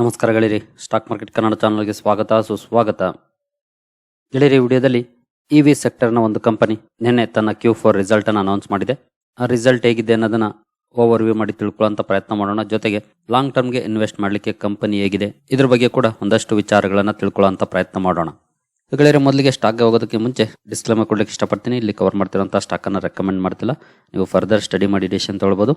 ನಮಸ್ಕಾರ ಗೆಳೆಯರಿ, stock market Kannada ಚಾನಲ್ಗೆ ಸ್ವಾಗತ, ಸುಸ್ವಾಗತ. ಗೆಳೆಯರಿ ವಿಡಿಯೋದಲ್ಲಿ ಇ ವಿ ಸೆಕ್ಟರ್ನ ಒಂದು ಕಂಪನಿ ನಿನ್ನೆ ತನ್ನ ಕ್ಯೂ ಫೋರ್ ರಿಸಲ್ಟನ್ನು ಅನೌನ್ಸ್ ಮಾಡಿದೆ. ಆ ರಿಸಲ್ಟ್ ಹೇಗಿದೆ ಅನ್ನೋದನ್ನ ಓವರ್ ವ್ಯೂ ಮಾಡಿ ತಿಳ್ಕೊಳ್ಳೋಂಥ ಪ್ರಯತ್ನ ಮಾಡೋಣ. ಜೊತೆಗೆ ಲಾಂಗ್ ಟರ್ಮ್ಗೆ ಇನ್ವೆಸ್ಟ್ ಮಾಡಲಿಕ್ಕೆ ಕಂಪನಿ ಹೇಗಿದೆ, ಇದ್ರ ಬಗ್ಗೆ ಕೂಡ ಒಂದಷ್ಟು ವಿಚಾರಗಳನ್ನು ತಿಳ್ಕೊಳ್ಳೋಂಥ ಪ್ರಯತ್ನ ಮಾಡೋಣ. ಗೆಳೆಯರಿ, ಮೊದಲಿಗೆ ಸ್ಟಾಕ್ಗೆ ಹೋಗೋದಕ್ಕೆ ಮುಂಚೆ ಡಿಸ್ಕ್ಲೇಮರ್ ಕೊಡ್ಲಿಕ್ಕೆ ಇಷ್ಟಪಡ್ತೀನಿ. ಇಲ್ಲಿ ಕವರ್ ಮಾಡ್ತಿರೋಂಥ ಸ್ಟಾಕನ್ನು ರೆಕಮೆಂಡ್ ಮಾಡ್ತಿಲ್ಲ. ನೀವು ಫರ್ದರ್ ಸ್ಟಡಿ ಮಾಡಿ ಡಿಸಿಷನ್ ತೊಗೊಳ್ಬೋದು.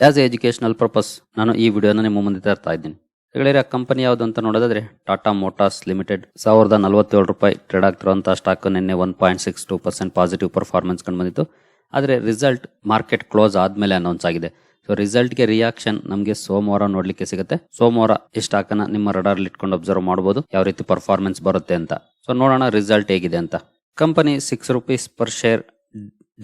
ಆ್ಯಸ್ ಎ ಎಜುಕೇಷನಲ್ ಪರ್ಪಸ್ ನಾನು ಈ ವಿಡಿಯೋನ ನಿಮ್ಮ ಮುಂದೆ ತರ್ತಾ ಇದ್ದೀನಿ. ಗೆಳೆಯರೆ ಕಂಪನಿ ಯಾವುದು ಅಂತ ನೋಡೋದಾದ್ರೆ ಟಾಟಾ ಮೋಟಾರ್ಸ್ ಲಿಮಿಟೆಡ್. ಸಾವಿರದ ನಲವತ್ತೇಳು ರೂಪಾಯಿ ಟ್ರೇಡ್ ಆಗ್ತಿರುವಂತಹ ಸ್ಟಾಕ್ ನಿನ್ನೆ one point six two percent positive performance ಕಂಡು ಬಂದಿತ್ತು. ಆದರೆ ರಿಸಲ್ಟ್ ಮಾರ್ಕೆಟ್ ಕ್ಲೋಸ್ ಆದ್ಮೇಲೆ ಅನೌನ್ಸ್ ಆಗಿದೆ. ಸೊ ರಿಸಲ್ಟ್ಗೆ ರಿಯಾಕ್ಷನ್ ನಮಗೆ ಸೋಮವಾರ ನೋಡಲಿಕ್ಕೆ ಸಿಗುತ್ತೆ. ಸೋಮವಾರ ಈ ಸ್ಟಾಕನ್ನ ನಿಮ್ಮ ರಡಾರ್ ಇಟ್ಕೊಂಡು ಅಬ್ಸರ್ವ್ ಮಾಡಬಹುದು ಯಾವ ರೀತಿ ಪರ್ಫಾರ್ಮೆನ್ಸ್ ಬರುತ್ತೆ ಅಂತ. ಸೊ ನೋಡೋಣ ರಿಸಲ್ಟ್ ಹೇಗಿದೆ ಅಂತ. Company six rupees per share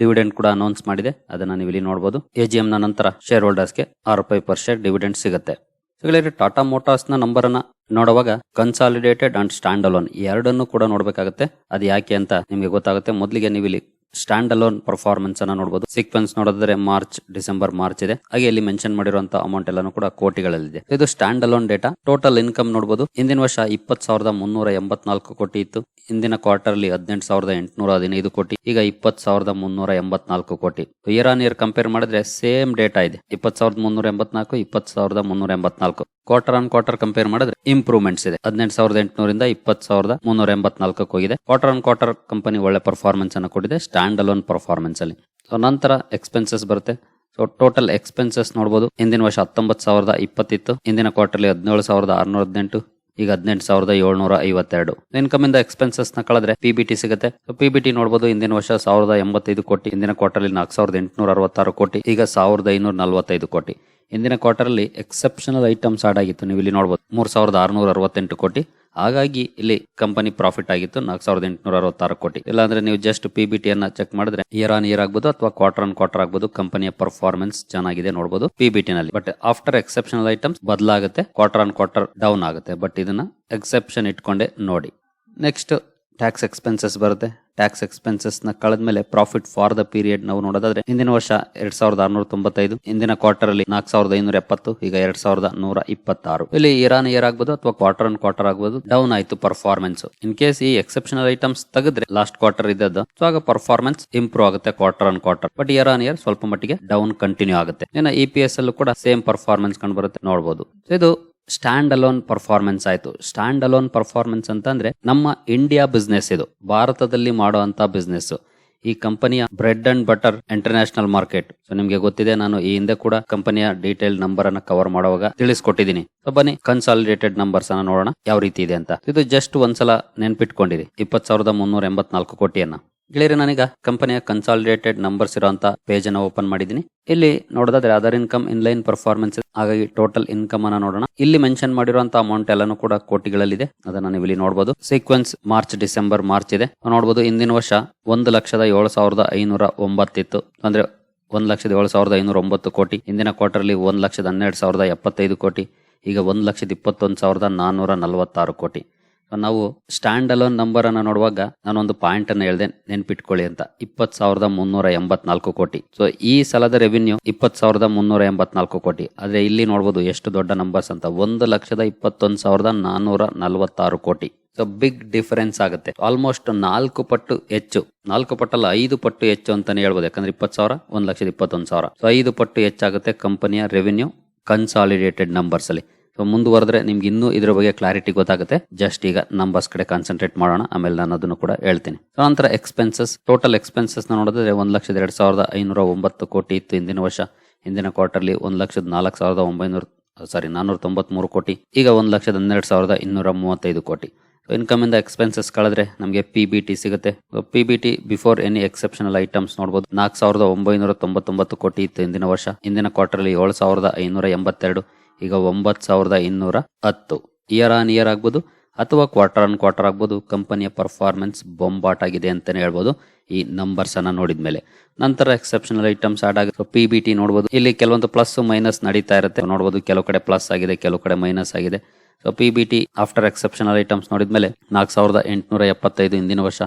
dividend ಕೂಡ ಅನೌನ್ಸ್ ಮಾಡಿದೆ. ಅದನ್ನ ನೀವು ಇಲ್ಲಿ ನೋಡಬಹುದು ಎಜಿಎಂ ನ ನಂತರ ಶೇರ್ ಹೋಲ್ಡರ್ಸ್ಗೆ ಆರು ರೂಪಾಯಿ ಪರ್ ಶೇರ್ ಡಿವಿಡೆಂಡ್ ಸಿಗುತ್ತೆ. ಸೊ ಟಾಟಾ ಮೋಟಾರ್ಸ್ನ ನಂಬರ್ ಅನ್ನ ನೋಡುವಾಗ ಕನ್ಸಾಲಿಡೇಟೆಡ್ ಅಂಡ್ ಸ್ಟ್ಯಾಂಡ್ ಅಲೋನ್ ಎರಡನ್ನು ಕೂಡ ನೋಡಬೇಕಾಗುತ್ತೆ. ಅದು ಯಾಕೆ ಅಂತ ನಿಮಗೆ ಗೊತ್ತಾಗುತ್ತೆ. ಮೊದಲಿಗೆ ನೀವು ಇಲ್ಲಿ ಸ್ಟ್ಯಾಂಡ್ ಅಲೋನ್ ಪರ್ಫಾರ್ಮೆನ್ಸ್ ಅನ್ನ ನೋಡಬಹುದು ಸೀಕ್ವೆನ್ಸ್ ನೋಡಿದ್ರೆ ಮಾರ್ಚ್ ಡಿಸೆಂಬರ್ ಮಾರ್ಚ್ ಇದೆ. ಹಾಗೆ ಇಲ್ಲಿ ಮೆನ್ಷನ್ ಮಾಡಿರುವಂತಹ ಅಮೌಂಟ್ ಎಲ್ಲಾನು ಕೂಡ ಕೋಟಿಗಳಲ್ಲಿದೆ. ಇದು stand alone data total income ನೋಡಬಹುದು ಇಂದಿನ ವರ್ಷ ಇಪ್ಪತ್ ಸಾವಿರದ ಮುನ್ನೂರ ಎಂಬತ್ನಾಲ್ಕು ಕೋಟಿ ಇತ್ತು. ಇಂದಿನ ಕ್ವಾರ್ಟರ್ ಅಲ್ಲಿ ಹದಿನೆಂಟು ಸಾವಿರದ ಎಂಟುನೂರ ಹದಿನೈದು ಕೋಟಿ. ಈಗ ಇಪ್ಪತ್ ಸಾವಿರದ ಮುನ್ನೂರ ಎಂಬತ್ನಾಲ್ಕು ಕೋಟಿ. ಇಯರ್ ಆನ್ ಇಯರ್ ಕಂಪೇರ್ ಮಾಡಿದ್ರೆ ಸೇಮ್ ಡೇಟಾ ಇದೆ. ಇಪ್ಪತ್ ಸಾವಿರದ ಮುನ್ನೂರ ಎಂಬತ್ನಾಲ್ಕು ಇಪ್ಪತ್ ಸಾವಿರದ ಮುನ್ನೂರ ಎಂಬತ್ನಾಲ್ಕು. ಕ್ವಾರ್ಟರ್ ಆನ್ ಕ್ವಾರ್ಟರ್ ಕಂಪೇರ್ ಮಾಡಿದ್ರೆ ಇಂಪ್ರೂವ್ಮೆಂಟ್ಸ್ ಇದೆ. ಹದಿನೆಂಟು ಸಾವಿರದ ಎಂಟುನೂರಿಂದ ಇಪ್ಪತ್ತು ಸಾವಿರದ ಮುನ್ನೂರ ಎಂಬತ್ನಾಲ್ಕಕ್ಕೆ ಹೋಗಿದೆ. ಕ್ವಾರ್ಟರ್ ಆನ್ ಕ್ವಾರ್ಟರ್ ಕಂಪನಿ ಒಳ್ಳೆ ಪರ್ಫಾರ್ಮೆನ್ಸ್ ಅನ್ನು ಕೊಟ್ಟಿದೆ ಸ್ಟ್ಯಾಂಡ್ ಅಲೋನ್ ಪರ್ಫಾರ್ಮೆನ್ಸ್ ಅಲ್ಲಿ. ಸೊ ನಂತರ ಎಕ್ಸ್ಪೆನ್ಸಸ್ ಬರುತ್ತೆ. ಸೊ ಟೋಟಲ್ ಎಕ್ಸ್ಪೆನ್ಸಸ್ ನೋಡಬಹುದು ಹಿಂದಿನ ವರ್ಷ ಹತ್ತೊಂಬತ್ತು ಸಾವಿರದ ಇಪ್ಪತ್ತಿತ್ತು. ಹಿಂದಿನ ಕ್ವಾರ್ಟರ್ಲಿ ಹದಿನೇಳು ಸಾವಿರದ ಆರ್ನೂರ ಹದಿನೆಂಟು, ಈಗ ಹದಿನೆಂಟು ಸಾವಿರದ ಏಳ್ನೂರ ಐವತ್ತೆರಡು. ಇನ್ಕಮ್ ಇಂದ ಎಕ್ಸ್ಪೆನ್ಸಸ್ನ ಕಳೆದ್ರೆ ಪಿ ಬಿ ಟಿ ಸಿಗುತ್ತೆ. ಪಿಬಿಟಿ ನೋಡಬಹುದು ಹಿಂದಿನ ವರ್ಷ ಸಾವಿರದ ಎಂಬತ್ತೈದು ಕೋಟಿ, ಹಿಂದಿನ ಕ್ವಾರ್ಟರ್ಲಿ ನಾಲ್ಕು ಸಾವಿರದ ಎಂಟುನೂರ ಅರವತ್ತಾರು ಕೋಟಿ, ಈಗ ಸಾವಿರದ ಐನೂರ ನಲವತ್ತೈದು ಕೋಟಿ. ಇಂದಿನ ಕ್ವಾರ್ಟರ್ ಎಕ್ಸೆಪ್ಷನಲ್ ಐಟಮ್ಸ್ ಆಡ್ ಆಗಿತ್ತು ನೀವು ಇಲ್ಲಿ ನೋಡಬಹುದು ಮೂರ್ ಸಾವಿರದ ಆರುನೂರ ಅರವತ್ತೆಂಟು ಕೋಟಿ. ಹಾಗಾಗಿ ಇಲ್ಲಿ ಕಂಪನಿ ಪ್ರಾಫಿಟ್ ಆಗಿತ್ತು. ನಾಲ್ಕು ಸಾವಿರದ ಎಂಟುನೂರ ಅರವತ್ತಾರು ಕೋಟಿ. ಇಲ್ಲಾಂದ್ರೆ ನೀವು ಜಸ್ಟ್ ಪಿ ಬಿ ಟಿ ಅನ್ನ ಚೆಕ್ ಮಾಡಿದ್ರೆ ಇಯರ್ ಆನ್ ಇಯರ್ ಆಗ್ಬೋದು ಅಥವಾ ಕ್ವಾರ್ಟರ್ ಆನ್ ಕ್ವಾರ್ಟರ್ ಆಗ್ಬೋದು. ಕಂಪನಿಯ ಪರ್ಫಾರ್ಮೆನ್ಸ್ ಚೆನ್ನಾಗಿದೆ ನೋಡಬಹುದು ಪಿ ಬಿ ಟಿ ನಲ್ಲಿ. ಬಟ್ ಆಫ್ಟರ್ ಎಕ್ಸೆಪ್ಷನಲ್ ಐಟಮ್ಸ್ ಬದಲಾಗುತ್ತೆ ಕ್ವಾರ್ಟರ್ ಆನ್ ಕ್ವಾರ್ಟರ್ ಡೌನ್ ಆಗುತ್ತೆ. ಬಟ್ ಇದನ್ನ ಎಕ್ಸೆಪ್ಷನ್ ಇಟ್ಕೊಂಡೆ ನೋಡಿ. ನೆಕ್ಸ್ಟ್ ಟ್ಯಾಕ್ಸ್ ಎಕ್ಸ್ಪೆನ್ಸಸ್ ಬರುತ್ತೆ. ಟ್ಯಾಕ್ಸ್ ಎಕ್ಸ್ಪೆನ್ಸಸ್ನ ಕಳೆದ್ಮೇಲೆ ಪ್ರಾಫಿಟ್ ಫಾರ್ ದ ಪೀರಿಯಡ್ ನಾವು ನೋಡೋದಾದ್ರೆ, ಹಿಂದಿನ ವರ್ಷ ಎರಡ್ ಸಾವಿರದ ಆರ್ನೂರ ತೊಂಬತ್ತೈದು ಇಂದಿನ ಕ್ವಾರ್ಟರ್ ಅಲ್ಲಿ ನಾಲ್ಕು ಸಾವಿರದ ಐನೂರ ಎಪ್ಪತ್ತು, ಈಗ ಎರಡ್ ಸಾವಿರದ ನೂರ ಇಪ್ಪತ್ತಾರು. ಇಲ್ಲಿ ಇರಾನ್ ಇಯರ್ ಆಗ್ಬೋದು ಅಥವಾ ಕ್ವಾರ್ಟರ್ ಅಂಡ್ ಕ್ವಾರ್ಟರ್ ಆಗ್ಬೋದು ಡೌನ್ ಆಯ್ತು ಪರ್ಫಾರ್ಮೆನ್ಸ್ ಇನ್ ಕೇಸ್ ಈ ಎಕ್ಸೆಪ್ಷನಲ್ ಐಟಮ್ಸ್ ತೆಗೆದ್ರೆ ಲಾಸ್ಟ್ ಕ್ವಾರ್ಟರ್ ಇದ್ದದ್ದು, ಸೊ ಆಗ ಪರ್ಫಾರ್ಮೆನ್ಸ್ ಇಂಪ್ರೂವ್ ಆಗುತ್ತೆ quarter and quarter but year on year ಸ್ವಲ್ಪ ಮಟ್ಟಿಗೆ ಡೌನ್ ಕಂಟಿನ್ಯೂ ಆಗುತ್ತೆ. ಇನ್ನು ಇ ಪಿ ಎಸ್ ಅಲ್ಲೂ ಕೂಡ ಸೇಮ್ ಪರ್ಫಾರ್ಮೆನ್ಸ್ ಕಂಡು ಬರುತ್ತೆ ನೋಡಬಹುದು ಇದು ಸ್ಟ್ಯಾಂಡ್ ಅಲೋನ್ ಪರ್ಫಾರ್ಮೆನ್ಸ್ ಆಯಿತು. ಸ್ಟ್ಯಾಂಡ್ ಅಲೋನ್ ಪರ್ಫಾರ್ಮೆನ್ಸ್ ಅಂತ ಅಂದ್ರೆ ನಮ್ಮ ಇಂಡಿಯಾ ಬಿಸ್ನೆಸ್ ಇದು. ಭಾರತದಲ್ಲಿ ಮಾಡುವಂತ ಬಿಸ್ನೆಸ್ ಈ ಕಂಪನಿಯ bread and butter international market so ನಿಮ್ಗೆ ಗೊತ್ತಿದೆ, ನಾನು ಈ ಹಿಂದೆ ಕೂಡ ಕಂಪನಿಯ ಡೀಟೇಲ್ ನಂಬರ್ ಅನ್ನ ಕವರ್ ಮಾಡುವಾಗ ತಿಳಿಸ್ಕೊಟ್ಟಿದ್ದೀನಿ. ಸೊ ಬನ್ನಿ ಕನ್ಸಾಲಿಡೇಟೆಡ್ ನಂಬರ್ಸ್ ಅನ್ನ ನೋಡೋಣ, ಯಾವ ರೀತಿ ಇದೆ ಅಂತ. ಇದು ಜಸ್ಟ್ ಒಂದ್ಸಲ ನೆನ್ಪಿಟ್ಕೊಂಡಿದೆ ಇಪ್ಪತ್ ಸಾವಿರದ ಮುನ್ನೂರ ಎಂಬತ್ನಾಲ್ಕು ಕೋಟಿಯನ್ನ. ಗೆಳೆಯರೆ, ನಾನೀಗ ಕಂಪನಿಯ ಕನ್ಸಾಲಿಡೇಟೆಡ್ ನಂಬರ್ಸ್ ಇರುವಂತ ಪೇಜ್ ಅನ್ನ ಓಪನ್ ಮಾಡಿದೀನಿ ಇಲ್ಲಿ ನೋಡೋದಾದ್ರೆ other income in line performance ಹಾಗಾಗಿ ಟೋಟಲ್ ಇನ್ಕಮ್ ಅನ್ನ ನೋಡೋಣ. ಇಲ್ಲಿ ಮೆನ್ಷನ್ ಮಾಡಿರುವಂತ ಅಮೌಂಟ್ ಎಲ್ಲಾನು ಕೂಡ ಕೋಟಿಗಳಲ್ಲಿದೆ. ಅದನ್ನ ನೀವು ಇಲ್ಲಿ ನೋಡಬಹುದು ಸೀಕ್ವೆನ್ಸ್ ಮಾರ್ಚ್ ಡಿಸೆಂಬರ್ ಮಾರ್ಚ್ ಇದೆ. ನೋಡಬಹುದು ಇಂದಿನ ವರ್ಷ ಒಂದು ಲಕ್ಷದ ಏಳು ಸಾವಿರದ ಐನೂರ ಒಂಬತ್ತಿತ್ತು. ಅಂದ್ರೆ ಒಂದ್ ಲಕ್ಷದ ಏಳು ಸಾವಿರದ ಐನೂರ ಒಂಬತ್ತು ಕೋಟಿ. ಇಂದಿನ ಕ್ವಾರ್ಟರ್ಲಿ ಒಂದ್ ಲಕ್ಷದ ಹನ್ನೆರಡು ಸಾವಿರದ ಎಪ್ಪತ್ತೈದು ಕೋಟಿ. ಈಗ ಒಂದ್ ಲಕ್ಷದ ಇಪ್ಪತ್ತೊಂದು ಸಾವಿರದ ನಾನ್ನೂರ ನಲವತ್ತಾರು ಕೋಟಿ. ನಾವು ಸ್ಟ್ಯಾಂಡ್ ಅಲೋನ್ ನಂಬರ್ ಅನ್ನ ನೋಡುವಾಗ ನಾನೊಂದು ಪಾಯಿಂಟ್ ಅನ್ನ ಹೇಳ್ದೆ, ನೆನ್ಪಿಟ್ಕೊಳ್ಳಿ ಅಂತ. ಇಪ್ಪತ್ ಸಾವಿರದ ಮುನ್ನೂರ ಎಂಬತ್ನಾಲ್ಕು ಕೋಟಿ. ಸೊ ಈ ಸಲದ ರೆವಿನ್ಯೂ ಇಪ್ಪತ್ ಸಾವಿರದ ಮುನ್ನೂರ ಎಂಬತ್ನಾಲ್ಕು ಕೋಟಿ. ಆದ್ರೆ ಇಲ್ಲಿ ನೋಡಬಹುದು ಎಷ್ಟು ದೊಡ್ಡ ನಂಬರ್ಸ್ ಅಂತ. ಒಂದು ಲಕ್ಷದ ಇಪ್ಪತ್ತೊಂದು ಸಾವಿರದ ನಾನ್ನೂರ ನಲವತ್ತಾರು ಕೋಟಿ. ಸೊ ಬಿಗ್ ಡಿಫರೆನ್ಸ್ ಆಗುತ್ತೆ. ಆಲ್ಮೋಸ್ಟ್ ನಾಲ್ಕು ಪಟ್ಟು ಹೆಚ್ಚು. ನಾಲ್ಕು ಪಟ್ಟಲ್ಲ, ಐದು ಪಟ್ಟು ಹೆಚ್ಚು ಅಂತಾನೆ ಹೇಳ್ಬೋದು. ಯಾಕಂದ್ರೆ ಇಪ್ಪತ್ತು ಸಾವಿರ, ಒಂದು ಲಕ್ಷದ ಇಪ್ಪತ್ತೊಂದು ಸಾವಿರ. ಸೊ ಐದು ಪಟ್ಟು ಹೆಚ್ಚಾಗುತ್ತೆ ಕಂಪನಿಯ ರೆವಿನ್ಯೂ ಕನ್ಸಾಲಿಡೇಟೆಡ್ ನಂಬರ್ಸ್ ಅಲ್ಲಿ. ಸೊ ಮುಂದುವರೆದ್ರೆ ನಿಮ್ಗೆ ಇನ್ನೂ ಇದ್ರ ಬಗ್ಗೆ ಕ್ಲಾರಿಟಿ ಗೊತ್ತಾಗುತ್ತೆ. ಜಸ್ಟ್ ಈಗ ನಂಬರ್ಸ್ ಕಡೆ ಕಾನ್ಸಂಟ್ರೇಟ್ ಮಾಡೋಣ. ಆಮೇಲೆ ನಾನು ಅದನ್ನು ಕೂಡ ಹೇಳ್ತೀನಿ. ಸೊ ನಂತರ ಎಕ್ಸ್ಪೆನ್ಸಸ್ ಟೋಟಲ್ ಎಕ್ಸ್ಪೆನ್ಸಸ್ ನೋಡಿದ್ರೆ ಒಂದು ಲಕ್ಷದ ಎರಡು ಸಾವಿರದ ಐನೂರ ಒಂಬತ್ತು ಕೋಟಿ ಇತ್ತು ಇಂದಿನ ವರ್ಷ. ಹಿಂದಿನ ಕ್ವಾರ್ಟರ್ಲಿ ಒಂದು ಲಕ್ಷದ ನಾಲ್ಕು ಸಾವಿರದ ಒಂಬೈನೂರ ಸಾರಿ ನಾನೂರ ತೊಂಬತ್ಮೂರು ಕೋಟಿ. ಈಗ ಒಂದ್ ಲಕ್ಷದ ಹನ್ನೆರಡು ಸಾವಿರದ ಇನ್ನೂರ ಮೂವತ್ತೈದು ಕೋಟಿ. ಇನ್ಕಮ್ ಇಂದ ಎಕ್ಸ್ಪೆನ್ಸಸ್ ಕಳೆದ್ರೆ ನಮಗೆ ಪಿ ಬಿ ಟಿ ಸಿಗುತ್ತೆ. P B T before any exceptional items ನೋಡಬಹುದು ನಾಲ್ಕು ಸಾವಿರದ ಒಂಬೈನೂರ ತೊಂಬತ್ತೊಂಬತ್ತು ಕೋಟಿ ಇತ್ತು ಇಂದಿನ ವರ್ಷ. ಹಿಂದಿನ ಕ್ವಾರ್ಟರ್ಲಿ ಏಳು ಸಾವಿರದ ಐನೂರ ಎಂಬತ್ತೆರಡು. ಈಗ ಒಂಬತ್ತು ಸಾವಿರದ ಇನ್ನೂರ ಹತ್ತು. ಇಯರ್ ಆನ್ ಇಯರ್ ಆಗ್ಬೋದು ಅಥವಾ ಕ್ವಾರ್ಟರ್ ಆನ್ ಕ್ವಾರ್ಟರ್ ಆಗ್ಬೋದು, ಕಂಪನಿಯ ಪರ್ಫಾರ್ಮೆನ್ಸ್ ಬೊಂಬಾಟ್ ಆಗಿದೆ ಅಂತಲೇ ಹೇಳ್ಬೋದು ಈ ನಂಬರ್ಸ್ ಅನ್ನ ನೋಡಿದ ಮೇಲೆ ನಂತರ ಎಕ್ಸೆಪ್ಷನಲ್ ಐಟಮ್ಸ್ ಆಡ್ ಆಗಿ ಪಿ ಬಿ ಟಿ ನೋಡಬಹುದು ಇಲ್ಲಿ ಕೆಲವೊಂದು ಪ್ಲಸ್ ಮೈನಸ್ ನಡೀತಾ ಇರುತ್ತೆ. ನೋಡಬಹುದು ಕೆಲವು ಕಡೆ ಪ್ಲಸ್ ಆಗಿದೆ, ಕೆಲವು ಕಡೆ ಮೈನಸ್ ಆಗಿದೆ. So P B T after exceptional items ನೋಡಿದ ಮೇಲೆ ನಾಲ್ಕು ಸಾವಿರದ ಎಂಟುನೂರ ಎಪ್ಪತ್ತೈದು ಹಿಂದಿನ ವರ್ಷ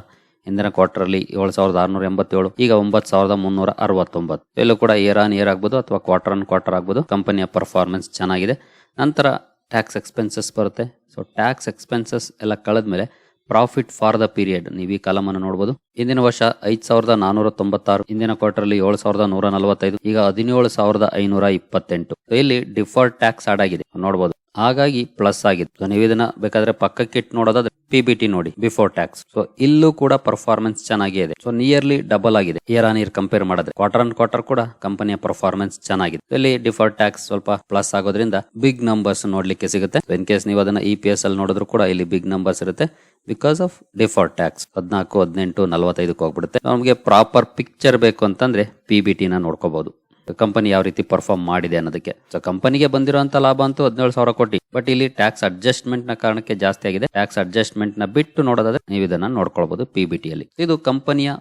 ಕ್ವಾರ್ಟರ್ ಅಲ್ಲಿ ಏಳು ಸಾವಿರದ ಆರ್ನೂರ ಎಂಬತ್ತೇಳು, ಈಗ ಒಂಬತ್ತು ಸಾವಿರದ ಮುನ್ನೂರ ಅರವತ್ತೊಂಬತ್ತು. ಎಲ್ಲೂ ಕೂಡ ಏರ್ ಆನ್ ಇಯರ್ ಆಗ್ಬೋದು ಅಥವಾ ಕ್ವಾರ್ಟರ್ ಆನ್ ಕ್ವಾರ್ಟರ್ ಆಗ್ಬೋದು. ಕಂಪನಿಯ ಪರ್ಫಾರ್ಮೆನ್ಸ್ ಚೆನ್ನಾಗಿದೆ. ನಂತರ ಟ್ಯಾಕ್ಸ್ ಎಕ್ಸ್ಪೆನ್ಸಸ್ ಬರುತ್ತೆ. ಸೊ ಟ್ಯಾಕ್ಸ್ ಎಕ್ಸ್ಪೆನ್ಸಸ್ ಎಲ್ಲ ಕಳೆದ ಮೇಲೆ ಪ್ರಾಫಿಟ್ ಫಾರ್ ದ ಪೀರಿಯಡ್ ನೀವು ಈ ಕಾಲಮ್ ಅನ್ನು ನೋಡಬಹುದು ಇಂದಿನ ವರ್ಷ ಐದು ಸಾವಿರದ ನಾನೂರ ತೊಂಬತ್ತಾರು ಇಂದಿನ ಕ್ವಾರ್ಟರ್ ಅಲ್ಲಿ ಏಳು ಸಾವಿರದ ನೂರ ನಲವತ್ತೈದು, ಈಗ ಹದಿನೇಳು ಸಾವಿರದ ಐನೂರ ಇಪ್ಪತ್ತೆಂಟು. ಇಲ್ಲಿ ಡಿಫಾಲ್ಟ್ ಟ್ಯಾಕ್ಸ್ ಆಡ್ ಆಗಿದೆ. ನೋಡಬಹುದು ಹಾಗಾಗಿ ಪ್ಲಸ್ ಆಗಿತ್ತು. ನೀವು ಇದನ್ನ ಬೇಕಾದ್ರೆ ಪಕ್ಕಕ್ಕೆ ಇಟ್ಟು ನೋಡೋದಾದ್ರೆ ಪಿ ಬಿ ಟಿ ನೋಡಿ ಬಿಫೋರ್ ಟ್ಯಾಕ್ಸ್ ಸೊ ಇಲ್ಲೂ ಕೂಡ ಪರ್ಫಾರ್ಮೆನ್ಸ್ ಚೆನ್ನಾಗಿದೆ ಇದೆ. ಸೊ ನಿಯರ್ಲಿ ಡಬಲ್ ಆಗಿದೆ. ಇಯರ್ ಆನ್ ಇಯರ್ ಕಂಪೇರ್ ಮಾಡಿದ್ರೆ. ಕ್ವಾರ್ಟರ್ ಆನ್ ಕ್ವಾರ್ಟರ್ ಕೂಡ ಕಂಪನಿಯ ಪರ್ಫಾರ್ಮೆನ್ಸ್ ಚೆನ್ನಾಗಿದೆ. ಇಲ್ಲಿ ಡಿಫಾರ್ ಟ್ಯಾಕ್ಸ್ ಸ್ವಲ್ಪ ಪ್ಲಸ್ ಆಗೋದ್ರಿಂದ ಬಿಗ್ ನಂಬರ್ಸ್ ನೋಡ್ಲಿಕ್ಕೆ ಸಿಗುತ್ತೆ. ಇನ್ ಕೇಸ್ ನೀವು ಅದನ್ನ ಇ ಪಿ ಎಸ್ ಅಲ್ಲಿ ನೋಡಿದ್ರು ಕೂಡ ಇಲ್ಲಿ ಬಿಗ್ ನಂಬರ್ಸ್ ಇರುತ್ತೆ ಬಿಕಾಸ್ ಆಫ್ ಡಿಫಾರ್ ಟ್ಯಾಕ್ಸ್ ಹದಿನಾಲ್ಕು, ಹದಿನೆಂಟು, ನಲವತ್ತೈದಕ್ಕೆ ಹೋಗ್ಬಿಡುತ್ತೆ. ನಮಗೆ ಪ್ರಾಪರ್ ಪಿಕ್ಚರ್ ಬೇಕು ಅಂತಂದ್ರೆ ಪಿ ಬಿ ಟಿನ ನೋಡ್ಕೋಬಹುದು ಕಂಪನಿ ಯಾವ ರೀತಿ ಪರ್ಫಾರ್ಮ್ ಮಾಡಿದೆ ಅನ್ನೋದಕ್ಕೆ. ಸೊ ಕಂಪನಿಗೆ ಬಂದಿರುವಂತ ಲಾಭ ಅಂತೂ ಹದಿನೇಳು ಸಾವಿರ ಕೋಟಿ. ಬಟ್ ಇಲ್ಲಿ ಟ್ಯಾಕ್ಸ್ ಅಡ್ಜಸ್ಟ್ಮೆಂಟ್ನ ಕಾರಣಕ್ಕೆ ಜಾಸ್ತಿ ಆಗಿದೆ. ಟ್ಯಾಕ್ಸ್ ಅಡ್ಜಸ್ಟ್ಮೆಂಟ್ನ ಬಿಟ್ಟು ನೋಡೋದಾದ್ರೆ ನೀವು ಇದನ್ನ ನೋಡ್ಕೊಳ್ಬಹುದು ಪಿ ಬಿ ಟಿಯಲ್ಲಿ ಇದು ಕಂಪನಿಯ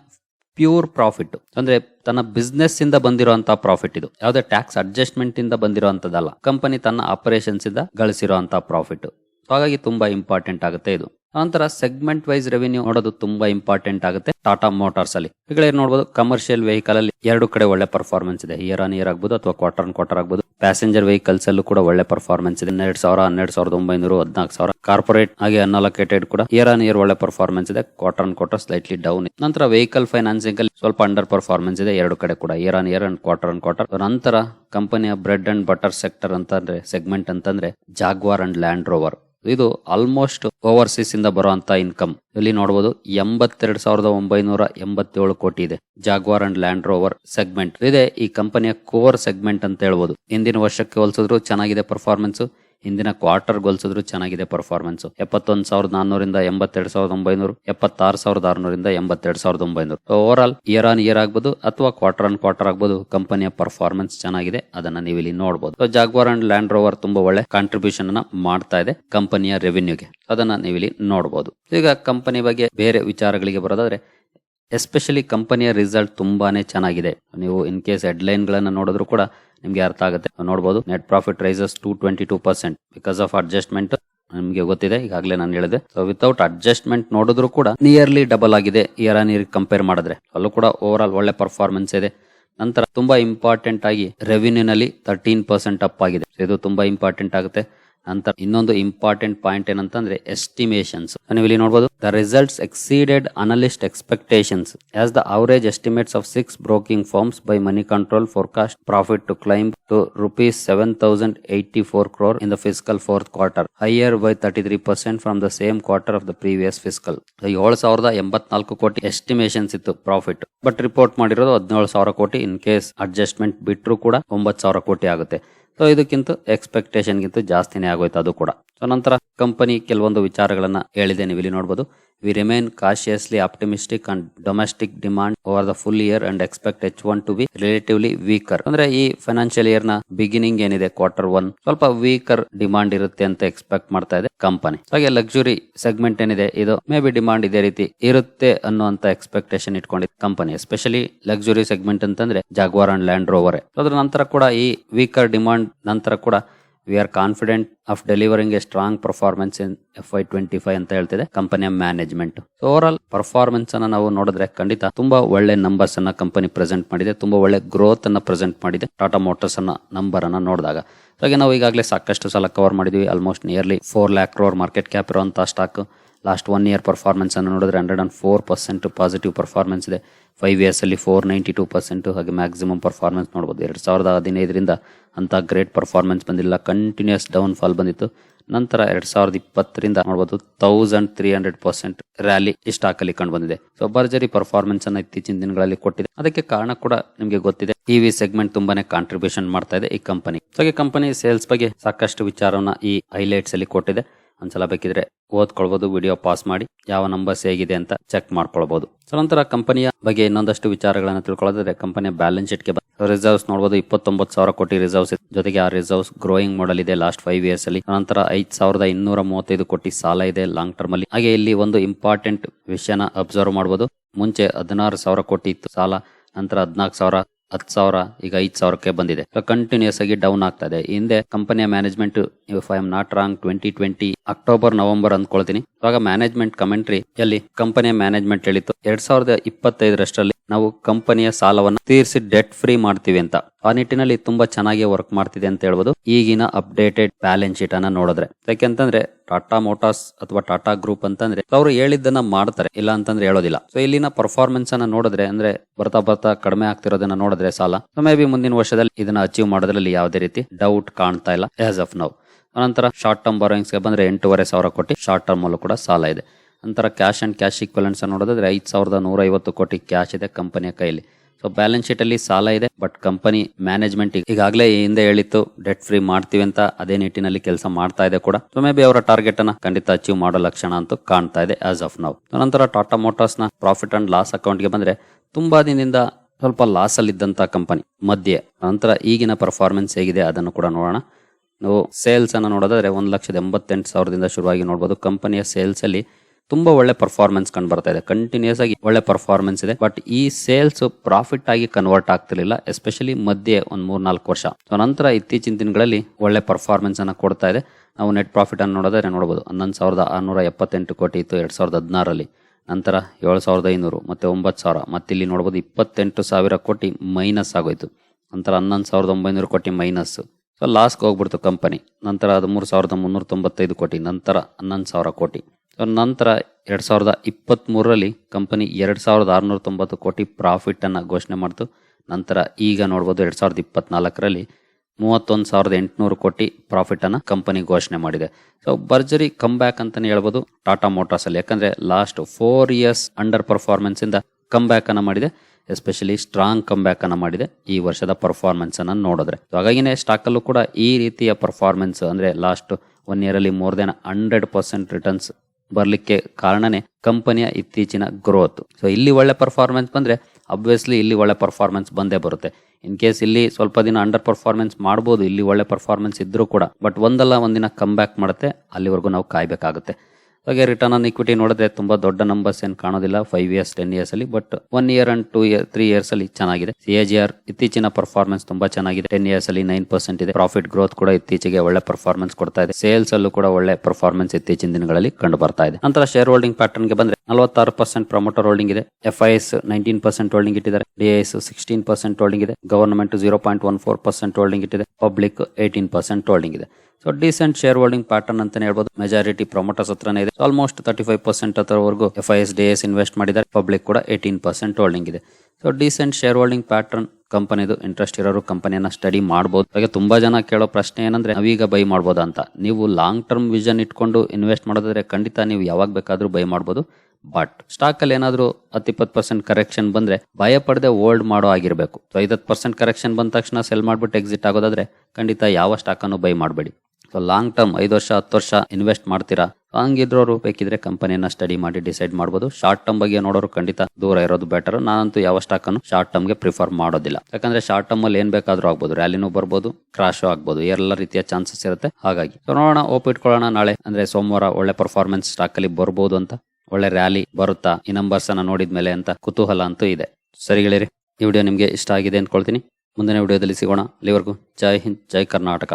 ಪ್ಯೂರ್ ಪ್ರಾಫಿಟ್ ಅಂದ್ರೆ ತನ್ನ ಬಿಸ್ನೆಸ್ ಇಂದ ಬಂದಿರುವಂತಹ ಪ್ರಾಫಿಟ್ ಇದು. ಯಾವುದೇ ಟ್ಯಾಕ್ಸ್ ಅಡ್ಜಸ್ಟ್ಮೆಂಟ್ ಇಂದ ಬಂದಿರುವಂತದಲ್ಲ ಕಂಪನಿ ತನ್ನ ಆಪರೇಷನ್ಸ್ ಇಂದ ಗಳಿಸಿರುವಂತಹ ಪ್ರಾಫಿಟ್ ಹಾಗಾಗಿ ತುಂಬಾ ಇಂಪಾರ್ಟೆಂಟ್ ಆಗುತ್ತೆ ಇದು. ನಂತರ ಸೆಗ್ಮೆಂಟ್ ವೈಸ್ ರೆವಿನ್ಯೂ ನೋಡೋದು ತುಂಬಾ ಇಂಪಾರ್ಟೆಂಟ್ ಆಗುತ್ತೆ ಟಾಟಾ ಮೋಟಾರ್ಸ್ ಅಲ್ಲಿ. ಈಗಲೇ ನೋಡಬಹುದು ಕಮರ್ಷಿಯಲ್ ವೆಹಿಕಲ್ ಅಲ್ಲಿ ಎರಡು ಕಡೆ ಒಳ್ಳೆ ಪರ್ಫಾರ್ಮೆನ್ಸ್ ಇದೆ. ಇಯರ್ ಆನ್ ಇಯರ್ ಆಗಬಹುದು ಅಥವಾ ಕ್ವಾರ್ಟರ್ ಆನ್ ಕ್ವಾರ್ಟರ್ ಆಗಬಹುದು ಪ್ಯಾಸೆಂಜರ್ ವೆಹಿಕಲ್ಸ್ ಅಲ್ಲೂ ಕೂಡ ಒಳ್ಳೆ ಪರ್ಫಾರ್ಮೆನ್ಸ್ ಇದೆ. ಹನ್ನೆರಡು ಸಾವಿರ, ಹನ್ನೆರಡು ಸಾವಿರದ ಒಂಬೈನೂರು, ಹದಿನಾಲ್ಕು ಸಾವಿರ. ಕಾರ್ಪೊರೇಟ್ ಹಾಗೆ ಅನ್ಅಲೋಕೇಟೆಡ್ ಕೂಡ ಇಯರ್ ಆನ್ ಇಯರ್ ಒಳ್ಳೆ ಪರ್ಫಾರ್ಮೆನ್ಸ್ ಇದೆ. Quarter on quarter slightly down ನಂತರ ವೆಹಿಕಲ್ ಫೈನಾನ್ಸಿಂಗ್ ಅಲ್ಲಿ ಸ್ವಲ್ಪ ಅಂಡರ್ ಪರ್ಫಾರ್ಮೆನ್ಸ್ ಇದೆ. ಎರಡು ಕಡೆ ಕೂಡ year on year and quarter on quarter ನಂತರ ಕಂಪನಿಯ ಬ್ರೆಡ್ ಅಂಡ್ ಬಟರ್ ಸೆಕ್ಟರ್ ಅಂತಂದ್ರೆ ಸೆಗ್ಮೆಂಟ್ ಅಂತಂದ್ರೆ ಜಾಗ್ವಾರ್ ಅಂಡ್ ಲ್ಯಾಂಡ್ ರೋವರ್ ಇದು ಆಲ್ಮೋಸ್ಟ್ ಓವರ್ಸೀಸ್ ಇಂದ ಬರುವಂತ ಇನ್ಕಮ್ ಇಲ್ಲಿ ನೋಡಬಹುದು ಎಂಬತ್ತೆರಡು ಸಾವಿರದ ಒಂಬೈನೂರ ಎಂಬತ್ತೇಳು ಕೋಟಿ ಇದೆ. Jaguar and Land Rover segment ಇದೆ ಈ ಕಂಪನಿಯ ಕೋರ್ ಸೆಗ್ಮೆಂಟ್ ಅಂತ ಹೇಳ್ಬೋದು. ಹಿಂದಿನ ವರ್ಷಕ್ಕೆ ಹೋಲಿಸಿದ್ರು ಚೆನ್ನಾಗಿದೆ ಪರ್ಫಾರ್ಮೆನ್ಸ್ ಹಿಂದಿನ ಕ್ವಾರ್ಟರ್ ಹೋಲಿಸಿದ್ರು ಚೆನ್ನಾಗಿದೆ ಪರ್ಫಾರ್ಮೆನ್ಸ್. ಎಪ್ಪತ್ತೊಂದು ಸಾವಿರದ ನಾನ್ನೂರಿಂದ ಎಂಬತ್ತೆರಡು ಸಾವಿರದ ಒಂಬೈನೂರು, ಎಪ್ಪತ್ತಾರು ಸಾವಿರದ ಆರುನೂರಿಂದ ಎಂಬತ್ತೆರಡು ಸಾವಿರದ ಒಂಬೈನೂರು. Over all year on year ಆಗ್ಬೋದು ಅಥವಾ ಕ್ವಾರ್ಟರ್ ಆನ್ ಕ್ವಾರ್ಟರ್ ಆಗ್ಬೋದು, ಕಂಪನಿಯ ಪರ್ಫಾರ್ಮೆನ್ಸ್ ಚೆನ್ನಾಗಿದೆ, ಅದನ್ನ ನೀವು ಇಲ್ಲಿ ನೋಡಬಹುದು ಜಾಗ್ವಾರ್ ಅಂಡ್ ಲ್ಯಾಂಡ್ ರೋವರ್ ತುಂಬಾ ಒಳ್ಳೆ ಕಾಂಟ್ರಿಬ್ಯೂಷನ್ ಅನ್ನ ಮಾಡ್ತಾ ಇದೆ ಕಂಪನಿಯ ರೆವಿನ್ಯೂಗೆ ಅದನ್ನ ನೀವು ಇಲ್ಲಿ ನೋಡಬಹುದು ಈಗ ಕಂಪನಿ ಬಗ್ಗೆ ಬೇರೆ ವಿಚಾರಗಳಿಗೆ ಬರೋದಾದ್ರೆ ಎಸ್ಪೆಷಲಿ ಕಂಪನಿಯ ರಿಸಲ್ಟ್ ತುಂಬಾನೇ ಚೆನ್ನಾಗಿದೆ. ನೀವು ಇನ್ ಕೇಸ್ ಹೆಡ್ಲೈನ್ ಗಳನ್ನ ನೋಡಿದ್ರು ಕೂಡ ನಿಮ್ಗೆ ಅರ್ಥ ಆಗುತ್ತೆ. ನೋಡಬಹುದು net profit rises to twenty two percent because of adjustment ನಿಮಗೆ ಗೊತ್ತಿದೆ, ಈಗಾಗಲೇ ನಾನು ಹೇಳಿದೆ. ಸೊ ವಿತೌಟ್ ಅಡ್ಜಸ್ಟ್ಮೆಂಟ್ ನೋಡಿದ್ರು ಕೂಡ ನಿಯರ್ಲಿ ಡಬಲ್ ಆಗಿದೆ. ಇಯರ್ ಆನ್ ಇಯರ್ ಕಂಪೇರ್ ಮಾಡಿದ್ರೆ. ಅಲ್ಲೂ ಕೂಡ ಓವರ್ ಆಲ್ ಒಳ್ಳೆ ಪರ್ಫಾರ್ಮೆನ್ಸ್ ಇದೆ. ನಂತರ ತುಂಬಾ ಇಂಪಾರ್ಟೆಂಟ್ ಆಗಿ ರೆವಿನ್ಯೂ ನಲ್ಲಿ ತರ್ಟೀನ್ ಪರ್ಸೆಂಟ್ ಅಪ್ ಆಗಿದೆ. ಇದು ತುಂಬಾ ಇಂಪಾರ್ಟೆಂಟ್ ಆಗುತ್ತೆ. ನಂತರ ಇನ್ನೊಂದು ಇಂಪಾರ್ಟೆಂಟ್ ಪಾಯಿಂಟ್ ಏನಂತಂದ್ರೆ ಎಸ್ಟಿಮೇಷನ್ಸ್ ನೀವು ಇಲ್ಲಿ ನೋಡಬಹುದು the results exceeded analyst expectations as the average estimates of six broking firms by Moneycontrol forecast profit to climb to rupees seven thousand eighty four crore in the fiscal fourth quarter higher by thirty three percent from the same quarter of the previous fiscal ಏಳು ಸಾವಿರದ ಎಂಬತ್ನಾಲ್ಕು ಕೋಟಿ estimations ಇತ್ತು profit but report ಮಾಡಿರೋದು ಹದಿನೇಳು ಸಾವಿರ ಕೋಟಿ in case adjustment ಬಿಟ್ಟರು ಕೂಡ ಒಂಬತ್ತು ಸಾವಿರ ಕೋಟಿ ಆಗುತ್ತೆ. ಸೊ ಇದಕ್ಕಿಂತ ಎಕ್ಸ್ಪೆಕ್ಟೇಷನ್ಗಿಂತ ಜಾಸ್ತಿನೇ ಆಗೋಯ್ತು ಅದು ಕೂಡ. ಸೊ ನಂತರ ಕಂಪನಿ ಕೆಲವೊಂದು ವಿಚಾರಗಳನ್ನು ಹೇಳಿದೆ, ನೀವು ಇಲ್ಲಿ ನೋಡಬಹುದು we remain cautiously optimistic and domestic demand over the full year and expect H one to be relatively weaker ಅಂದ್ರೆ ಈ ಫೈನಾನ್ಷಿಯಲ್ ಇಯರ್ನ ಬಿಗಿನಿಂಗ್ ಏನಿದೆ ಕ್ವಾರ್ಟರ್ ಒನ್ ಸ್ವಲ್ಪ ವೀಕರ್ ಡಿಮಾಂಡ್ ಇರುತ್ತೆ ಅಂತ ಎಕ್ಸ್ಪೆಕ್ಟ್ ಮಾಡ್ತಾ ಇದೆ ಕಂಪನಿ. ಹಾಗೆ ಲಕ್ಸುರಿ ಸೆಗ್ಮೆಂಟ್ ಏನಿದೆ, ಇದು ಮೇ ಬಿ ಡಿಮಾಂಡ್ ಇದೇ ರೀತಿ ಇರುತ್ತೆ ಅನ್ನುವಂತ ಎಕ್ಸ್ಪೆಕ್ಟೇಷನ್ ಇಟ್ಕೊಂಡಿದೆ ಕಂಪನಿ ಎಸ್ಪೆಷಲಿ ಲಕ್ಸುರಿ ಸೆಗ್ಮೆಂಟ್ ಅಂತಂದ್ರೆ ಜಾಗ್ವಾರ್ ಅಂಡ್ ಲ್ಯಾಂಡ್ ರೋವರ್ ಅದ್ರ ನಂತರ ಕೂಡ ಈ ವೀಕರ್ ಡಿಮಾಂಡ್ ನಂತರ ಕೂಡ we are confident of delivering a strong performance in F Y twenty five ಅಂತ ಹೇಳ್ತಿದೆ ಕಂಪನಿಯ ಮ್ಯಾನೇಜ್ಮೆಂಟ್ ಓವರ್ ಆಲ್ ಪರ್ಫಾರ್ಮೆನ್ಸ್ ಅನ್ನ ನಾವು ನೋಡಿದ್ರೆ ಖಂಡಿತ ತುಂಬಾ ಒಳ್ಳೆ ನಂಬರ್ಸ್ ಅನ್ನ ಕಂಪನಿ ಪ್ರೆಸೆಂಟ್ ಮಾಡಿದೆ, ತುಂಬಾ ಒಳ್ಳೆ ಗ್ರೋತ್ ಅನ್ನ ಪ್ರೆಸೆಂಟ್ ಮಾಡಿದೆ ಟಾಟಾ ಮೋಟರ್ಸ್ ಅನ್ನ ನಂಬರ್ ಅನ್ನ ನೋಡಿದಾಗ. ಹಾಗೆ ನಾವು ಈಗಾಗಲೇ ಸಾಕಷ್ಟು ಸಲ ಕವರ್ ಮಾಡಿದ್ವಿ almost nearly four lakh crore market cap ಇರುವಂತಹ stock last one year performance ಅನ್ನು ನೋಡಿದ್ರೆ hundred and four percent positive performance ಇದೆ. ಫೈವ್ ಇಯರ್ಸ್ ಅಲ್ಲಿ ಫೋರ್ ನೈಂಟಿ ಟೂ ಪರ್ಸೆಂಟ್ ಹಾಗೆ ಮ್ಯಾಕ್ಸಿಮಮ್ ಪರ್ಫಾರ್ಮೆನ್ಸ್ ನೋಡಬಹುದು ಎರಡು ಸಾವಿರದ ಹದಿನೈದರಿಂದ ಅಂತ ಗ್ರೇಟ್ ಪರ್ಫಾರ್ಮೆನ್ಸ್ ಬಂದಿಲ್ಲ. ಕಂಟಿನ್ಯೂಸ್ ಡೌನ್ ಫಾಲ್ ಬಂದಿತ್ತು. ನಂತರ ಎರಡು ಸಾವಿರದ ಇಪ್ಪತ್ತರಿಂದ ನೋಡಬಹುದು thousand three hundred percent rally ಈ ಸ್ಟಾಕ್ ಅಲ್ಲಿ ಕಂಡು ಬಂದಿದೆ. ಸೊ ಭರ್ಜರಿ ಪರ್ಫಾರ್ಮೆನ್ಸ್ ಅನ್ನ ಇತ್ತೀಚಿನ ದಿನಗಳಲ್ಲಿ ಕೊಟ್ಟಿದೆ. ಅದಕ್ಕೆ ಕಾರಣ ಕೂಡ ನಿಮಗೆ ಗೊತ್ತಿದೆ. ಇವಿ ಸೆಗ್ಮೆಂಟ್ ತುಂಬಾನೇ ಕಾಂಟ್ರಿಬ್ಯೂಷನ್ ಮಾಡ್ತಾ ಇದೆ ಈ ಕಂಪನಿ ಹಾಗೆ ಕಂಪನಿ ಸೇಲ್ಸ್ ಬಗ್ಗೆ ಸಾಕಷ್ಟು ವಿಚಾರವನ್ನ ಈ ಹೈಲೈಟ್ಸ್ ಅಲ್ಲಿ ಕೊಟ್ಟಿದೆ. ಒಂದ್ಸಲ ಬೇಕಿದ್ರೆ ಓದ್ಕೊಳ್ಬಹುದು ವಿಡಿಯೋ ಪಾಸ್ ಮಾಡಿ, ಯಾವ ನಂಬರ್ಸ್ ಹೇಗಿದೆ ಅಂತ ಚೆಕ್ ಮಾಡ್ಕೊಳ್ಬಹುದು ಸೊ ನಂತರ ಕಂಪನಿಯ ಬಗ್ಗೆ ಇನ್ನೊಂದಷ್ಟು ವಿಚಾರಗಳನ್ನ ತಿಳ್ಕೊಳ್ಳೋದಾದ್ರೆ ಕಂಪನಿಯ ಬ್ಯಾಲೆನ್ಸ್ ಶೀಟ್ಗೆ ರಿಸರ್ವ್ಸ್ ನೋಡಬಹುದು ಇಪ್ಪತ್ತೊಂಬತ್ತು ಸಾವಿರ ಕೋಟಿ ರಿಸರ್ವ್ಸ್ ಜೊತೆಗೆ ಆ ರಿಸರ್ವ್ಸ್ ಗ್ರೋಯಿಂಗ್ ಮಾಡಲ್ ಇದೆ ಲಾಸ್ಟ್ ಫೈವ್ ಇಯರ್ಸ್ ಅಲ್ಲಿ. ನಂತರ ಐದ್ ಸಾವಿರದ ಇನ್ನೂರ ಮೂವತ್ತೈದು ಕೋಟಿ ಸಾಲ ಇದೆ ಲಾಂಗ್ ಟರ್ಮ್ ಅಲ್ಲಿ. ಹಾಗೆ ಇಲ್ಲಿ ಒಂದು ಇಂಪಾರ್ಟೆಂಟ್ ವಿಷಯನ ಅಬ್ಸರ್ವ್ ಮಾಡಬಹುದು ಮುಂಚೆ ಹದಿನಾರು ಸಾವಿರ ಕೋಟಿ ಇತ್ತು ಸಾಲ, ನಂತರ ಹದಿನಾಲ್ಕು ಸಾವಿರ ಹತ್ತು ಸಾವಿರ, ಈಗ ಐದ್ ಸಾವಿರಕ್ಕೆ ಬಂದಿದೆ. ಕಂಟಿನ್ಯೂಸ್ ಆಗಿ ಡೌನ್ ಆಗ್ತಾ ಇದೆ ಹಿಂದೆ ಕಂಪನಿಯ management if I am not wrong twenty twenty October November ಅಂದ್ಕೊಳ್ತೀನಿ. ಇವಾಗ ಮ್ಯಾನೇಜ್ಮೆಂಟ್ ಕಮೆಂಟ್ರಿ ಅಲ್ಲಿ ಕಂಪನಿಯ ಮ್ಯಾನೇಜ್ಮೆಂಟ್ ಹೇಳಿತ್ತು. ಎರಡ್ ಸಾವಿರದ ಇಪ್ಪತ್ತೈದರಷ್ಟರಲ್ಲಿ ನಾವು ಕಂಪನಿಯ ಸಾಲವನ್ನು ತೀರಿಸಿ ಡೆಟ್ ಫ್ರೀ ಮಾಡ್ತೀವಿ ಅಂತ. ಆ ನಿಟ್ಟಿನಲ್ಲಿ ತುಂಬಾ ಚೆನ್ನಾಗಿ ವರ್ಕ್ ಮಾಡ್ತಿದೆ ಅಂತ ಹೇಳ್ಬೋದು. ಈಗಿನ ಅಪ್ಡೇಟೆಡ್ ಬ್ಯಾಲೆನ್ಸ್ ಶೀಟ್ ಅನ್ನ ನೋಡಿದ್ರೆ. ಯಾಕೆಂತಂದ್ರೆ ಟಾಟಾ ಮೋಟಾರ್ಸ್ ಅಥವಾ ಟಾಟಾ ಗ್ರೂಪ್ ಅಂತಂದ್ರೆ ಅವರು ಹೇಳಿದ್ದನ್ನ ಮಾಡ್ತಾರೆ, ಇಲ್ಲ ಅಂತಂದ್ರೆ ಹೇಳೋದಿಲ್ಲ. ಸೊ ಇಲ್ಲಿನ ಪರ್ಫಾರ್ಮೆನ್ಸ್ ಅನ್ನ ನೋಡಿದ್ರೆ, ಅಂದ್ರೆ ಬರ್ತಾ ಬರ್ತಾ ಕಡಿಮೆ ಆಗ್ತಿರೋದನ್ನ ನೋಡಿದ್ರೆ ಸಾಲ. ಸೊ ಮೇ ಬಿ ಮುಂದಿನ ವರ್ಷದಲ್ಲಿ ಇದನ್ನ ಅಚೀವ್ ಮಾಡೋದ್ರಲ್ಲಿ ಯಾವುದೇ ರೀತಿ ಡೌಟ್ ಕಾಣ್ತಾ ಇಲ್ಲ ಆಸ್ ಆಫ್ ನೌ ನಂತರ ಶಾರ್ಟ್ ಟರ್ಮ್ ಬಾರೋಯಿಂಗ್ಸ್ಗೆ ಬಂದ್ರೆ ಎಂಟೂವರೆ ಸಾವಿರ ಕೋಟಿ ಶಾರ್ಟ್ ಟರ್ಮ್ ಅಲ್ಲೂ ಕೂಡ ಸಾಲ ಇದೆ. ನಂತರ ಕ್ಯಾಶ್ ಅಂಡ್ ಕ್ಯಾಶ್ ಈಕ್ವಲೆನ್ಸ್ ನೋಡೋದಾದ್ರೆ ಐದು ಸಾವಿರದ ನೂರ ಐವತ್ತು ಕೋಟಿ ಕ್ಯಾಶ್ ಇದೆ ಕಂಪನಿಯ ಕೈಲಿ ಸೊ ಬ್ಯಾಲೆನ್ಸ್ ಶೀಟ್ ಅಲ್ಲಿ ಸಾಲ ಇದೆ ಬಟ್ ಕಂಪನಿ ಮ್ಯಾನೇಜ್ಮೆಂಟ್ ಈಗಾಗಲೇ ಹಿಂದೆ ಹೇಳಿತ್ತು ಡೆಟ್ ಫ್ರೀ ಮಾಡ್ತೀವಿ ಅಂತ, ಅದೇ ನಿಟ್ಟಿನಲ್ಲಿ ಕೆಲಸ ಮಾಡ್ತಾ ಇದೆ ಕೂಡ. ಸೊ ಮೇ ಬಿ ಅವರ ಟಾರ್ಗೆಟ್ ಅನ್ನ ಖಂಡಿತ ಅಚೀವ್ ಮಾಡೋ ಲಕ್ಷಣ ಅಂತೂ ಕಾಣ್ತಾ ಇದೆ ಆಸ್ ಆಫ್ ನೌ ನಂತರ ಟಾಟಾ ಮೋಟಾರ್ಸ್ನ ಪ್ರಾಫಿಟ್ ಅಂಡ್ ಲಾಸ್ ಅಕೌಂಟ್ಗೆ ಬಂದ್ರೆ, ತುಂಬಾ ದಿನದಿಂದ ಸ್ವಲ್ಪ ಲಾಸ್ ಅಲ್ಲಿ ಇದ್ದಂತ ಕಂಪನಿ ಮಧ್ಯೆ. ನಂತರ ಈಗಿನ ಪರ್ಫಾರ್ಮೆನ್ಸ್ ಹೇಗಿದೆ ಅದನ್ನು ಕೂಡ ನೋಡೋಣ. ನಾವು ಸೇಲ್ಸ್ ಅನ್ನ ನೋಡೋದಾದ್ರೆ, ಒಂದ್ ಲಕ್ಷದ ಎಂಬತ್ತೆಂಟು ಸಾವಿರದಿಂದ ಶುರುವಾಗಿ ನೋಡಬಹುದು ಕಂಪನಿಯ ಸೇಲ್ಸ್ ಅಲ್ಲಿ ತುಂಬಾ ಒಳ್ಳೆ ಪರ್ಫಾರ್ಮೆನ್ಸ್ ಕಂಡು ಬರ್ತಾ ಇದೆ. ಕಂಟಿನ್ಯೂಸ್ ಆಗಿ ಒಳ್ಳೆ ಪರ್ಫಾರ್ಮೆನ್ಸ್ ಇದೆ. ಬಟ್ ಈ ಸೇಲ್ಸ್ ಪ್ರಾಫಿಟ್ ಆಗಿ ಕನ್ವರ್ಟ್ ಆಗ್ತಿರ್ಲಿಲ್ಲ ಎಸ್ಪೆಷಲಿ ಮಧ್ಯೆ ಒಂದ್ ಮೂರ್ ನಾಲ್ಕು ವರ್ಷ. ಸೊ ನಂತರ ಇತ್ತೀಚಿನ ದಿನಗಳಲ್ಲಿ ಒಳ್ಳೆ ಪರ್ಫಾರ್ಮೆನ್ಸ್ ಅನ್ನ ಕೊಡ್ತಾ ಇದೆ. ನಾವು ನೆಟ್ ಪ್ರಾಫಿಟ್ ಅನ್ನು ನೋಡಿದ್ರೆ ನೋಡಬಹುದು ಹನ್ನೊಂದು ಸಾವಿರದ ಆರ್ನೂರ ಎಪ್ಪತ್ತೆಂಟು ಕೋಟಿ ಇತ್ತು ಎರಡ್ ಸಾವಿರದ ಹದಿನಾರಲ್ಲಿ ನಂತರ ಏಳು ಸಾವಿರದ ಐನೂರು, ಮತ್ತೆ ಒಂಬತ್ತು ಸಾವಿರ ಮತ್ತೆ ಇಲ್ಲಿ ನೋಡಬಹುದು ಇಪ್ಪತ್ತೆಂಟು ಸಾವಿರ ಕೋಟಿ ಮೈನಸ್ ಆಗೋಯ್ತು. ನಂತರ ಹನ್ನೊಂದು ಸಾವಿರದ ಒಂಬೈನೂರು ಕೋಟಿ ಮೈನಸ್ ಸೊ ಲಾಸ್ಗೆ ಹೋಗ್ಬಿಡ್ತು ಕಂಪನಿ ನಂತರ ಹದಿಮೂರು ಸಾವಿರದ ಮುನ್ನೂರ ತೊಂಬತ್ತೈದು ಕೋಟಿ, ನಂತರ ಹನ್ನೊಂದು ಸಾವಿರ ಕೋಟಿ. ನಂತರ ಎರಡು ಸಾವಿರದ ಇಪ್ಪತ್ತ್ ಮೂರರಲ್ಲಿ ಕಂಪನಿ ಎರಡ್ ಸಾವಿರದ ಆರುನೂರ ತೊಂಬತ್ತು ಕೋಟಿ ಪ್ರಾಫಿಟ್ ಅನ್ನ ಘೋಷಣೆ ಮಾಡಿತು. ನಂತರ ಈಗ ನೋಡ್ಬೋದು ಎರಡು ಸಾವಿರದ ಇಪ್ಪತ್ನಾಲ್ಕರಲ್ಲಿ ಮೂವತ್ತೊಂದು ಸಾವಿರದ ಎಂಟುನೂರು ಕೋಟಿ ಪ್ರಾಫಿಟ್ ಅನ್ನ ಕಂಪನಿ ಘೋಷಣೆ ಮಾಡಿದೆ. ಸೊ ಭರ್ಜರಿ ಕಮ್ ಬ್ಯಾಕ್ ಅಂತಲೇ ಹೇಳ್ಬೋದು ಟಾಟಾ ಮೋಟಾರ್ಸಲ್ಲಿ ಯಾಕಂದ್ರೆ ಲಾಸ್ಟ್ ಫೋರ್ ಇಯರ್ಸ್ ಅಂಡರ್ ಪರ್ಫಾರ್ಮೆನ್ಸಿಂದ ಕಮ್ ಬ್ಯಾಕ್ ಅನ್ನ ಮಾಡಿದೆ. ಎಸ್ಪೆಷಲಿ ಸ್ಟ್ರಾಂಗ್ ಕಮ್ ಬ್ಯಾಕ್ ಅನ್ನ ಮಾಡಿದೆ ಈ ವರ್ಷದ ಪರ್ಫಾರ್ಮೆನ್ಸನ್ನು ನೋಡಿದ್ರೆ. ಸೊ ಹಾಗಾಗಿನೇ ಸ್ಟಾಕ್ ಅಲ್ಲೂ ಕೂಡ ಈ ರೀತಿಯ ಪರ್ಫಾರ್ಮೆನ್ಸ್ ಅಂದ್ರೆ ಲಾಸ್ಟ್ ಒನ್ ಇಯರ್ ಅಲ್ಲಿ more than hundred percent returns ಬರ್ಲಿಕ್ಕೆ ಕಾರಣನೇ ಕಂಪನಿಯ ಇತ್ತೀಚಿನ ಗ್ರೋತ್ ಸೊ ಇಲ್ಲಿ ಒಳ್ಳೆ ಪರ್ಫಾರ್ಮೆನ್ಸ್ ಬಂದರೆ ಅಬ್ವಿಯಸ್ಲಿ ಇಲ್ಲಿ ಒಳ್ಳೆ ಪರ್ಫಾರ್ಮೆನ್ಸ್ ಬಂದೇ ಬರುತ್ತೆ. ಇನ್ ಕೇಸ್ ಇಲ್ಲಿ ಸ್ವಲ್ಪ ದಿನ ಅಂಡರ್ ಪರ್ಫಾರ್ಮೆನ್ಸ್ ಮಾಡ್ಬೋದು, ಇಲ್ಲಿ ಒಳ್ಳೆ ಪರ್ಫಾರ್ಮೆನ್ಸ್ ಇದ್ದರೂ ಕೂಡ. ಬಟ್ ಒಂದಲ್ಲ ಒಂದಿನ ಕಮ್ ಬ್ಯಾಕ್ ಮಾಡುತ್ತೆ, ಅಲ್ಲಿವರೆಗೂ ನಾವು ಕಾಯ್ಬೇಕಾಗುತ್ತೆ. ಹಾಗೆ ರಿಟರ್ನ್ ಆನ್ ಇಕ್ವಿಟಿ ನೋಡಿದ್ರೆ ತುಂಬಾ ದೊಡ್ಡ ನಂಬರ್ಸ್ ಏನು ಕಾಣೋದಿಲ್ಲ ಫೈವ್ ಇಯರ್ಸ್ ಟೆನ್ ಇಯರ್ಸ್ ಅಲ್ಲಿ but one year and two year three years ಅಲ್ಲಿ ಚೆನ್ನಾಗಿದೆ. ಸಿ ಎ ಜಿ ಆರ್ ಇತ್ತೀಚಿನ ಪರ್ಫಾರ್ಮೆನ್ಸ್ ತುಂಬಾ ಚೆನ್ನಾಗಿದೆ. ಟೆನ್ ಇಯರ್ಸ್ ಅಲ್ಲಿ ನೈನ್ ಪರ್ಸೆಂಟ್ ಇದೆ. ಪ್ರಾಫಿಟ್ ಗ್ರೋತ್ ಕೂಡ ಇತ್ತೀಚೆಗೆ ಒಳ್ಳೆ ಪರ್ಫಾರ್ಮೆನ್ಸ್ ಕೊಡ್ತಾ ಇದೆ. ಸೇಲ್ಸ್ ಅಲ್ಲೂ ಕೂಡ ಒಳ್ಳೆ ಪರ್ಫಾರ್ಮೆನ್ಸ್ ಇತ್ತೀಚಿನ ದಿನಗಳಲ್ಲಿ ಕಂಡು ಬರ್ತಾ ಇದೆ. ನಂತರ ಶೇರ್ ಹೋಲ್ಡಿಂಗ್ ಪ್ಯಾಟರ್ನ್ಗೆ ಬಂದ್ರೆ ನಲವತ್ತಾರು ಪರ್ಸೆಂಟ್ ಪ್ರಮೋಟರ್ ಹೋಲ್ಡಿಂಗ್ ಇದೆ. F I S nineteen percent holding ಇಟ್ಟಿದ್ದಾರೆ. D S sixteen percent holding ಇದೆ. Government zero point one four percent holding ಇಟ್ಟಿದೆ. ಪಬ್ಲಿಕ್ ಏಯ್ಟೀನ್ ಪರ್ಸೆಂಟ್ ಹೋಲ್ಡಿಂಗ್ ಇದೆ. So decent share holding pattern ಅಂತಾನೆ ಹೇಳ್ಬೋದು. ಮೆಜಾರಿಟಿ ಪ್ರೊಮೋಟರ್ಸ್ ಹತ್ರನೇ ಇದೆ. Almost thirty five percent ಹತ್ರವರೆಗೂ F I S D S invest ಮಾಡಿದ್ದಾರೆ. Public ಕೂಡ eighteen percent holding ಇದೆ. So decent share holding pattern ಕಂಪನಿದು ಇಂಟ್ರೆಸ್ಟ್ ಇರೋರು ಕಂಪನಿಯನ್ನ ಸ್ಟಡಿ ಮಾಡಬಹುದು ಹಾಗೆ ತುಂಬಾ ಜನ ಕೇಳೋ ಪ್ರಶ್ನೆ ಏನಂದ್ರೆ, ನಾವೀಗ ಬೈ ಮಾಡ್ಬೋದಾ ಅಂತ? ನೀವು ಲಾಂಗ್ ಟರ್ಮ್ ವಿಷನ್ ಇಟ್ಕೊಂಡು ಇನ್ವೆಸ್ಟ್ ಮಾಡೋದಾದ್ರೆ ಖಂಡಿತ ನೀವು ಯಾವಾಗ ಬೇಕಾದ್ರೂ ಬೈ ಮಾಡ್ಬೋದು. ಬಟ್ ಸ್ಟಾಕ್ ಅಲ್ಲಿ ಏನಾದ್ರು ಹತ್ತಿಪ್ಪತ್ತು ಪರ್ಸೆಂಟ್ ಕರೆಕ್ಷನ್ ಬಂದ್ರೆ ಭಯ ಪಡೆದೆ ಹೋಲ್ಡ್ ಮಾಡೋ ಆಗಿರ್ಬೇಕು ಸೊ ಐವತ್ತು ಪರ್ಸೆಂಟ್ ಕರೆಕ್ಷನ್ ಬಂದ ತಕ್ಷಣ ಸೆಲ್ ಮಾಡ್ಬಿಟ್ಟು ಎಕ್ಸಿಟ್ ಆಗೋದಾದ್ರೆ ಖಂಡಿತ ಯಾವ ಸ್ಟಾಕ್ ಅನ್ನು ಬೈ ಮಾಡಬೇಡಿ. ಲಾಂಗ್ ಟರ್ಮ್ ಐದು ವರ್ಷ, ಹತ್ತು ವರ್ಷ ಇನ್ವೆಸ್ಟ್ ಮಾಡ್ತೀರಾ? ಹಂಗಿದ್ರೋರು ಬೇಕಿದ್ರೆ ಕಂಪನಿಯನ್ನ ಸ್ಟಡಿ ಮಾಡಿ ಡಿಸೈಡ್ ಮಾಡಬಹುದು ಶಾರ್ಟ್ ಟರ್ಮ್ ಬಗ್ಗೆ ನೋಡೋರು ಖಂಡಿತ ದೂರ ಇರೋದು ಬೆಟರ್ ನಾನಂತೂ ಯಾವ ಸ್ಟಾಕ್ ಅನ್ನು ಶಾರ್ಟ್ ಟರ್ಮ್ಗೆ ಪ್ರಿಫರ್ ಮಾಡೋದಿಲ್ಲ. ಯಾಕಂದ್ರೆ ಶಾರ್ಟ್ ಟರ್ಮ್ ಅಲ್ಲಿ ಏನ್ ಬೇಕಾದ್ರೂ ಆಗ್ಬೋದು. ರ್ಯಾಲಿನೂ ಬರ್ಬೋದು ಕ್ರಾಶು ಆಗ್ಬೋದು. ಎಲ್ಲ ರೀತಿಯ ಚಾನ್ಸಸ್ ಇರುತ್ತೆ. ಹಾಗಾಗಿ ನೋಡೋಣ ಓಪ್ ಇಟ್ಕೊಳ್ಳೋಣ ನಾಳೆ. ಅಂದ್ರೆ ಸೋಮವಾರ ಒಳ್ಳೆ ಪರ್ಫಾರ್ಮೆನ್ಸ್ ಸ್ಟಾಕ್ ಅಲ್ಲಿ ಬರ್ಬೋದು ಅಂತ. ಒಳ್ಳೆ ರ್ಯಾಲಿ ಬರುತ್ತಾ? ಈ ನಂಬರ್ಸ್ ಅನ್ನ ನೋಡಿದ್ಮೇಲೆ ಅಂತ ಕುತೂಹಲ ಅಂತೂ ಇದೆ. ಸರಿ ಈ ವಿಡಿಯೋ ನಿಮಗೆ ಇಷ್ಟ ಆಗಿದೆ ಅಂದ್ಕೊಳ್ತೀನಿ. ಮುಂದಿನ ವಿಡಿಯೋದಲ್ಲಿ ಸಿಗೋಣ. ಅಲ್ಲಿವರೆಗೂ ಜೈ ಹಿಂದ್, ಜೈ ಕರ್ನಾಟಕ.